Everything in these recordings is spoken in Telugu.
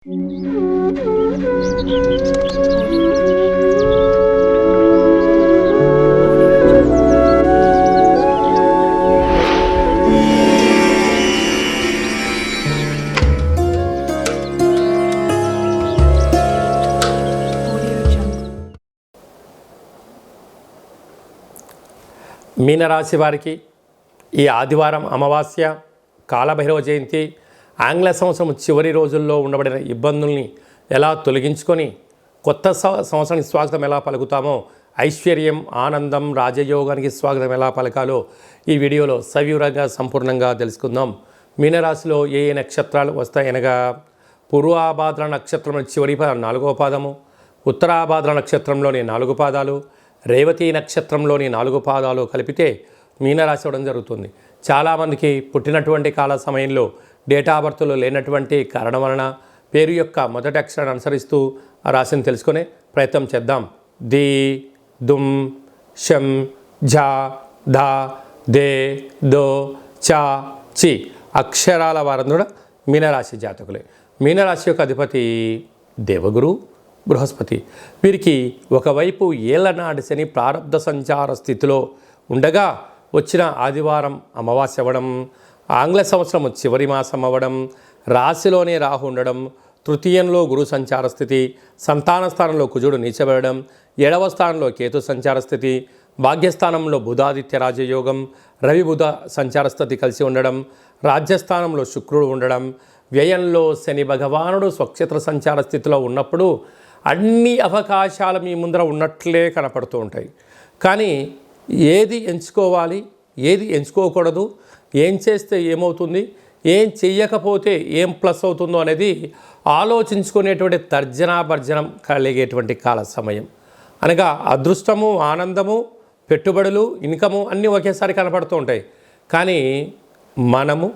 మీనరాశి వారికి ఈ ఆదివారం అమావాస్య కాలభైరవ జయంతి ఆంగ్ల సంవత్సరం చివరి రోజుల్లో ఉండబడిన ఇబ్బందుల్ని ఎలా తొలగించుకొని కొత్త సంవత్సరానికి స్వాగతం ఎలా పలుకుతామో ఐశ్వర్యం ఆనందం రాజయోగానికి స్వాగతం ఎలా పలకాలో ఈ వీడియోలో సవివరంగా సంపూర్ణంగా తెలుసుకుందాం. మీనరాశిలో ఏ ఏ నక్షత్రాలు వస్తాయనగా పూర్వాభాద్ర నక్షత్రం చివరి పద నాలుగో పాదము ఉత్తరాభాద్ర నక్షత్రంలోని నాలుగు పాదాలు రేవతి నక్షత్రంలోని నాలుగు పాదాలు కలిపితే మీనరాశి ఇవ్వడం జరుగుతుంది. చాలామందికి పుట్టినటువంటి కాల సమయంలో డేటా బర్త్లో లేనటువంటి కారణం వలన పేరు యొక్క మొదటి అక్షరాన్ని అనుసరిస్తూ రాశిని తెలుసుకునే ప్రయత్నం చేద్దాం. ది దుమ్ షం ఝా ధా దే దో చా చి అక్షరాల వారందరూ కూడా మీనరాశి జాతకులే. మీనరాశి యొక్క అధిపతి దేవగురు బృహస్పతి. వీరికి ఒకవైపు ఏళ్ళనాటి శని ప్రారంధ సంచార స్థితిలో ఉండగా వచ్చిన ఆదివారం అమావాస్య అవ్వడం ఆంగ్ల సంవత్సరం చివరి మాసం అవ్వడం రాశిలోనే రాహు ఉండడం తృతీయంలో గురు సంచార స్థితి సంతాన స్థానంలో కుజుడు నీచబడడం ఏడవ స్థానంలో కేతు సంచార స్థితి భాగ్యస్థానంలో బుధాదిత్య రాజయోగం రవి బుధ సంచార స్థితి కలిసి ఉండడం రాజ్యస్థానంలో శుక్రుడు ఉండడం వ్యయంలో శని భగవానుడు స్వక్షేత్ర సంచార స్థితిలో ఉన్నప్పుడు అన్ని అవకాశాలు మీ ముందర ఉన్నట్లే కనపడుతూ ఉంటాయి. కానీ ఏది ఎంచుకోవాలి ఏది ఎంచుకోకూడదు ఏం చేస్తే ఏమవుతుంది? ఏం చెయ్యకపోతే ఏం ప్లస్ అవుతుందో అనేది ఆలోచించుకునేటువంటి తర్జనాభర్జనం కలిగేటువంటి కాల సమయం. అనగా అదృష్టము ఆనందము పెట్టుబడులు ఇన్కము అన్నీ ఒకేసారి కనపడుతూ ఉంటాయి. కానీ మనము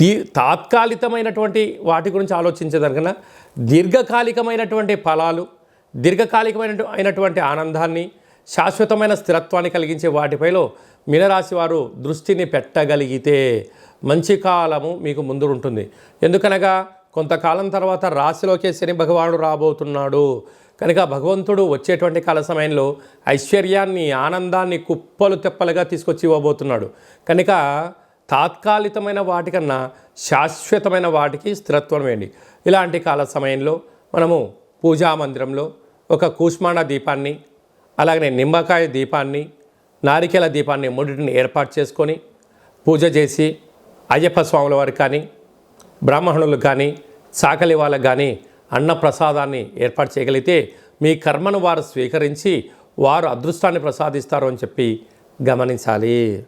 తీ తాత్కాలికమైనటువంటి వాటి గురించి ఆలోచించేదానికన్నా దీర్ఘకాలికమైనటువంటి ఫలాలు దీర్ఘకాలికమైన అయినటువంటి ఆనందాన్ని శాశ్వతమైన స్థిరత్వాన్ని కలిగించే వాటిపైలో మీనరాశి వారు దృష్టిని పెట్టగలిగితే మంచి కాలము మీకు ముందు ఉంటుంది ఎందుకనగా కొంతకాలం తర్వాత రాశిలోకే శని భగవానుడు రాబోతున్నాడు. కనుక భగవంతుడు వచ్చేటువంటి కాల సమయంలో ఐశ్వర్యాన్ని ఆనందాన్ని కుప్పలు తెప్పలుగా తీసుకొచ్చి ఇవ్వబోతున్నాడు. కనుక తాత్కాలికమైన వాటికన్నా శాశ్వతమైన వాటికి స్థిరత్వం వేయండి. ఇలాంటి కాల సమయంలో మనము పూజా మందిరంలో ఒక కూష్మాణ దీపాన్ని అలాగనే నిమ్మకాయ దీపాన్ని నారికేల దీపాన్ని మూడింటిని ఏర్పాటు చేసుకొని పూజ చేసి అయ్యప్ప స్వాముల వారికి కానీ బ్రాహ్మణులకు కానీ సాకలి వాళ్ళకు కానీ అన్న ప్రసాదాన్ని ఏర్పాటు చేయగలిగితే మీ కర్మను వారు స్వీకరించి వారు అదృష్టాన్ని ప్రసాదిస్తారు అని చెప్పి గమనించాలి.